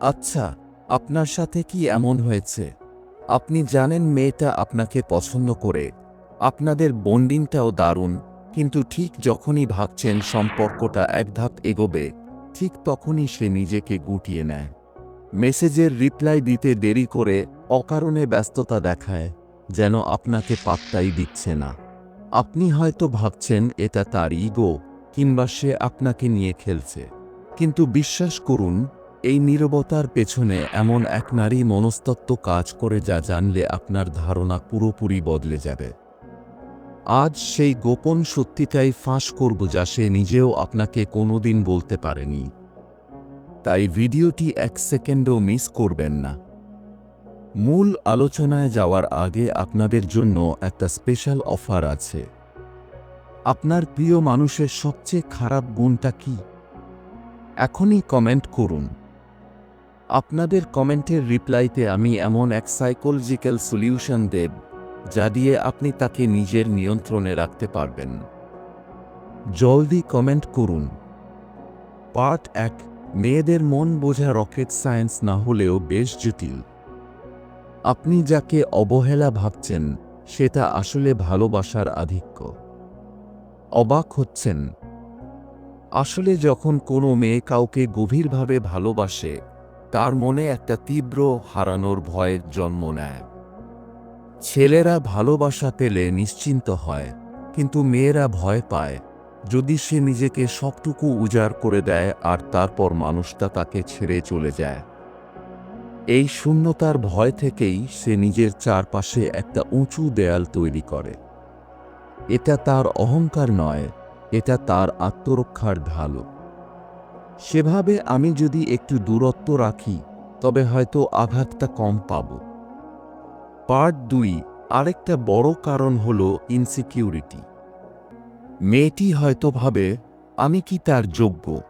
আচ্ছা আপনার সাথে কি এমন হয়েছে? আপনি জানেন মেয়েটা আপনাকে পছন্দ করে। আপনাদের বন্ডিংটাও দারুণ, কিন্তু ঠিক যখনই ভাবছেন সম্পর্কটা এক ধাপ এগোবে, ঠিক তখনই সে নিজেকে গুটিয়ে নেয়। মেসেজের রিপ্লাই দিতে দেরি করে অকারণে ব্যস্ততা দেখায়, যেন আপনাকে পাত্তাই দিচ্ছে না। আপনি হয়তো ভাবছেন, এটা তার ইগো, কিংবা সে আপনাকে নিয়ে খেলছে। কিন্তু বিশ্বাস করুন এই নীরবতার পেছনে এমন এক নারী মনস্তত্ত্ব কাজ করে যা জানলে আপনার ধারণা পুরোপুরি বদলে যাবে। আজ সেই গোপন সত্যিটাই ফাঁস করব যা সে নিজেও আপনাকে কোনোদিন বলতে পারেনি। তাই ভিডিওটি এক সেকেন্ডও মিস করবেন না। মূল আলোচনায় যাওয়ার আগে আপনাদের জন্য একটা স্পেশাল অফার আছে। আপনার প্রিয় মানুষের সবচেয়ে খারাপ গুণটা কি? এখনই কমেন্ট করুন। আপনাদের কমেন্টের রিপ্লাইতে আমি এমন এক সাইকোলজিক্যাল সলিউশন দেব, যা দিয়ে আপনি তাকে নিজের নিয়ন্ত্রণে রাখতে পারবেন। জলদি কমেন্ট করুন। পার্ট এক, মেয়েদের মন বোঝা রকেট সায়েন্স না হলেও বেশ জটিল। আপনি যাকে অবহেলা ভাবছেন, সেটা আসলে ভালোবাসার আধিক্য। অবাক হচ্ছেন। আসলে যখন কোনো মেয়ে কাউকে গভীরভাবে ভালোবাসে তার মনে একটা তীব্র হারানোর ভয়ের জন্ম নেয়। ছেলেরা ভালোবাসা পেলে নিশ্চিন্ত হয়, কিন্তু মেয়েরা ভয় পায়। যদি সে নিজেকে সবটুকু উজাড় করে দেয় আর তারপর মানুষটা তাকে ছেড়ে চলে যায়। এই শূন্যতার ভয় থেকেই সে নিজের চারপাশে একটা উঁচু দেয়াল তৈরি করে। এটা তার অহংকার নয়, এটা তার আত্মরক্ষার ঢালও। সেভাবে আমি যদি একটু দূরত্ব রাখি, তবে হয়তো আঘাতটা কম পাব। পার্ট দুই, আরেকটা বড় কারণ হল ইনসিকিউরিটি মেয়েটি হয়তো ভাবে, আমি কি তার যোগ্য?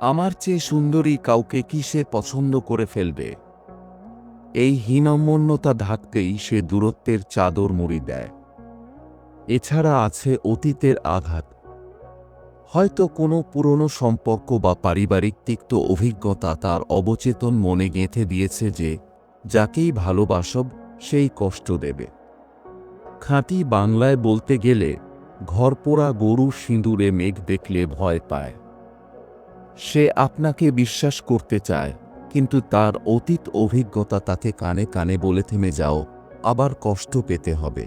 আমার চেয়ে সুন্দরী কাউকে কি সে পছন্দ করে ফেলবে? এই হীনমন্যতা ঢাকতেই সে দূরত্বের চাদর মুড়ি দেয়। এছাড়া আছে অতীতের আঘাত। হয়তো কোনো পুরনো সম্পর্ক বা পারিবারিক তিক্ত অভিজ্ঞতা তার অবচেতন মনে গেঁথে দিয়েছে যে, যাকেই ভালোবাসব, সেই কষ্ট দেবে। খাঁটি বাংলায় বলতে গেলে, ঘরপোড়া গরু সিঁদুরে মেঘ দেখলে ভয় পায়। সে আপনাকে বিশ্বাস করতে চায়, কিন্তু তার অতীত অভিজ্ঞতা তাকে কানে কানে বলে থেমে যাও, আবার কষ্ট পেতে হবে।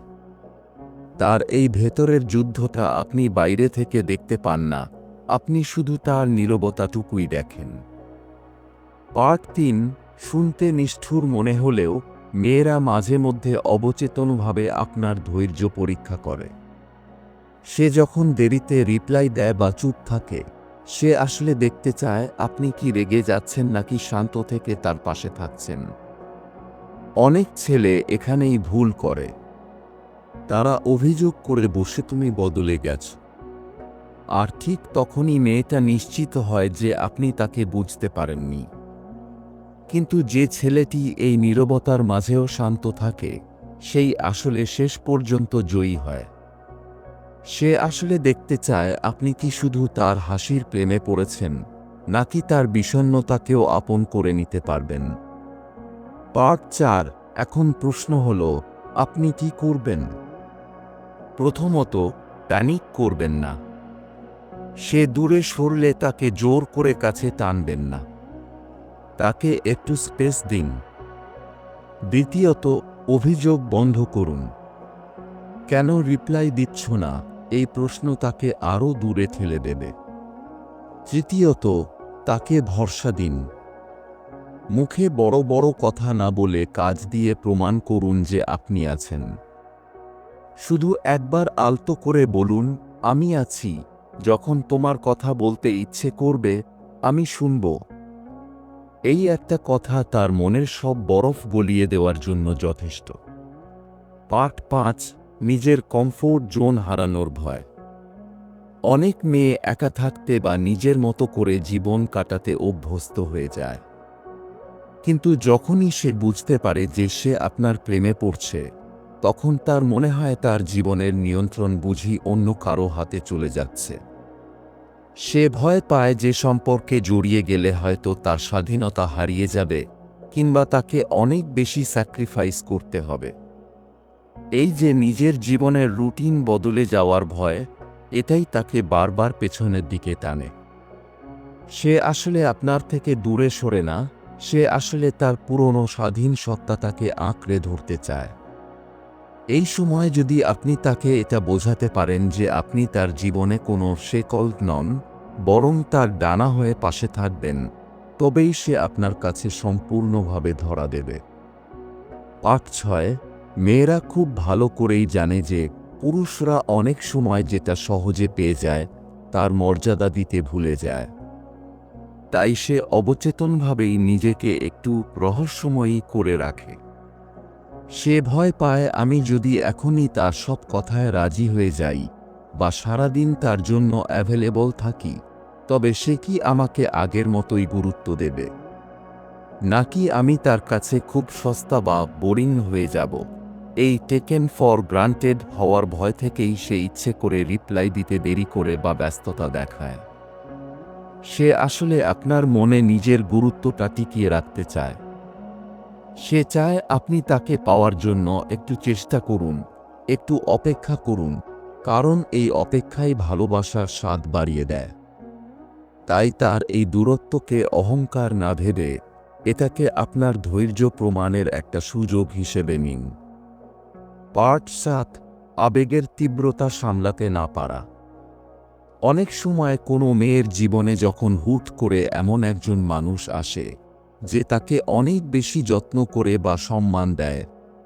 তার এই ভেতরের যুদ্ধটা আপনি বাইরে থেকে দেখতে পান না। আপনি শুধু তার নীরবতাটুকুই দেখেন। পার্ট তিন, শুনতে নিষ্ঠুর মনে হলেও মেয়েরা মাঝে মধ্যে অবচেতনভাবে আপনার ধৈর্য পরীক্ষা করে। সে যখন দেরিতে রিপ্লাই দেয় বা চুপ থাকে, সে আসলে দেখতে চায় আপনি কি রেগে যাচ্ছেন নাকি শান্ত থেকে তার পাশে থাকছেন। অনেক ছেলে এখানেই ভুল করে। তারা অভিযোগ করে বসে তুমি বদলে গেছ। আর ঠিক তখনই মেয়েটা নিশ্চিত হয় যে আপনি তাকে বুঝতে পারেননি। কিন্তু যে ছেলেটি এই নীরবতার মাঝেও শান্ত থাকে, সেই আসলে শেষ পর্যন্ত জয়ী হয়। সে আসলে দেখতে চায় আপনি কি শুধু তার হাসির প্রেমে পড়েছেন, নাকি তার বিষণ্নতাকেও আপন করে নিতে পারবেন? পার্ট চার, এখন প্রশ্ন হল, আপনি কি করবেন? প্রথমত প্যানিক করবেন না। সে দূরে সরলে তাকে জোর করে কাছে টানবেন না। তাকে একটু স্পেস দিন। দ্বিতীয়ত, অভিযোগ বন্ধ করুন। কেন রিপ্লাই দিচ্ছ না? এই প্রশ্ন তাকে আরও দূরে ঠেলে দেবে। তৃতীয়ত, তাকে ভরসা দিন। মুখে বড় বড় কথা না বলে কাজ দিয়ে প্রমাণ করুন যে আপনি আছেন। শুধু একবার আলতো করে বলুন, আমি আছি। যখন তোমার কথা বলতে ইচ্ছে করবে, আমি শুনব। এই একটা কথা তার মনের সব বরফ গলিয়ে দেওয়ার জন্য যথেষ্ট। পার্ট পাঁচ, নিজের কমফোর্ট জোন হারানোর ভয়। অনেক মেয়ে একা থাকতে বা নিজের মতো করে জীবন কাটাতে অভ্যস্ত হয়ে যায়। কিন্তু যখনই সে বুঝতে পারে যে সে আপনার প্রেমে পড়ছে তখন তার মনে হয় তার জীবনের নিয়ন্ত্রণ বুঝি অন্য কারও হাতে চলে যাচ্ছে। সে ভয় পায় যে সম্পর্কে জড়িয়ে গেলে হয়তো তার স্বাধীনতা হারিয়ে যাবে, কিংবা তাকে অনেক বেশি স্যাক্রিফাইস করতে হবে। এই যে নিজের জীবনের রুটিন বদলে যাওয়ার ভয়, এটাই তাকে বারবার পেছনের দিকে টানে। সে আসলে আপনার থেকে দূরে সরে না, সে আসলে তার পুরনো স্বাধীন সত্তা তাকে আঁকড়ে ধরতে চায়। এই সময় যদি আপনি তাকে এটা বোঝাতে পারেন যে আপনি তার জীবনে কোনো শেকল নন, বরং তার ডানা হয়ে পাশে থাকবেন, তবেই সে আপনার কাছে সম্পূর্ণভাবে ধরা দেবে। পাঠ ছয়, মেয়েরা খুব ভালো করেই জানে যে পুরুষরা অনেক সময় যেটা সহজে পেয়ে যায়, তার মর্যাদা দিতে ভুলে যায়। তাই সে অবচেতনভাবেই নিজেকে একটু রহস্যময়ী করে রাখে। সে ভয় পায় আমি যদি এখনই তার সব কথায় রাজি হয়ে যাই, বা সারাদিন তার জন্য অ্যাভেলেবল থাকি, তবে সে কি আমাকে আগের মতোই গুরুত্ব দেবে? নাকি আমি তার কাছে খুব সস্তা বা বোরিং হয়ে যাব? এই টেকেন ফর গ্রান্টেড হওয়ার ভয় থেকেই সে ইচ্ছে করে রিপ্লাই দিতে দেরি করে বা ব্যস্ততা দেখায়। সে আসলে আপনার মনে নিজের গুরুত্বটা টিকিয়ে রাখতে চায়। সে চায় আপনি তাকে পাওয়ার জন্য একটু চেষ্টা করুন, একটু অপেক্ষা করুন, কারণ এই অপেক্ষাই ভালোবাসার স্বাদ বাড়িয়ে দেয়। তাই তার এই দূরত্বকে অহংকার না ভেবে এটাকে আপনার ধৈর্য প্রমাণের একটা সুযোগ হিসেবে নিন। পার্ট সাত, আবেগের তীব্রতা সামলাতে না পারা। অনেক সময় কোনো মেয়ের জীবনে যখন হুট করে এমন একজন মানুষ আসে যে তাকে অনেক বেশি যত্ন করে বা সম্মান দেয়,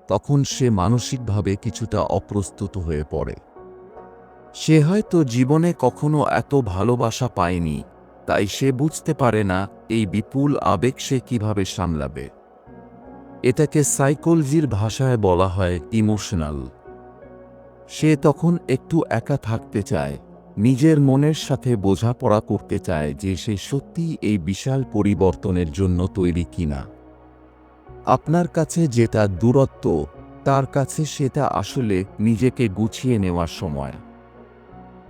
তখন সে মানসিকভাবে কিছুটা অপ্রস্তুত হয়ে পড়ে। সে হয়তো জীবনে কখনো এত ভালোবাসা পায়নি, তাই সে বুঝতে পারে না এই বিপুল আবেগ সে কীভাবে সামলাবে। এটাকে সাইকোলজির ভাষায় বলা হয় ইমোশনাল। সে তখন একটু একা থাকতে চায়। নিজের মনের সাথে বোঝাপড়া করতে চায় যে সে সত্যি এই বিশাল পরিবর্তনের জন্য তৈরি কিনা। আপনার কাছে যেটা দূরত্ব, তার কাছে সেটা আসলে নিজেকে গুছিয়ে নেওয়ার সময়।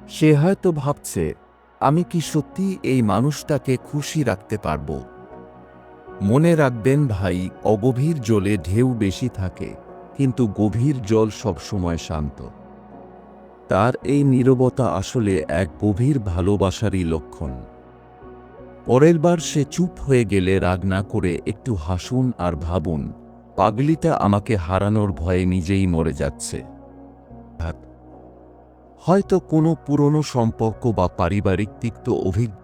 সে হয়তো ভাবছে, আমি কি সত্যি এই মানুষটাকে খুশি রাখতে পারব? মনে রাখবেন ভাই, অগভীর জলে ঢেউ বেশি থাকে, কিন্তু গভীর জল সবসময় শান্ত। তার এই নীরবতা আসলে এক গভীর ভালোবাসারই লক্ষণ। পরের বার সে চুপ হয়ে গেলে রাগ না করে একটু হাসুন আর ভাবুন, পাগলিটা আমাকে হারানোর ভয়ে নিজেই মরে যাচ্ছে। হয়তো কোনো পুরনো সম্পর্ক বা পারিবারিক তিক্ত অভিজ্ঞতা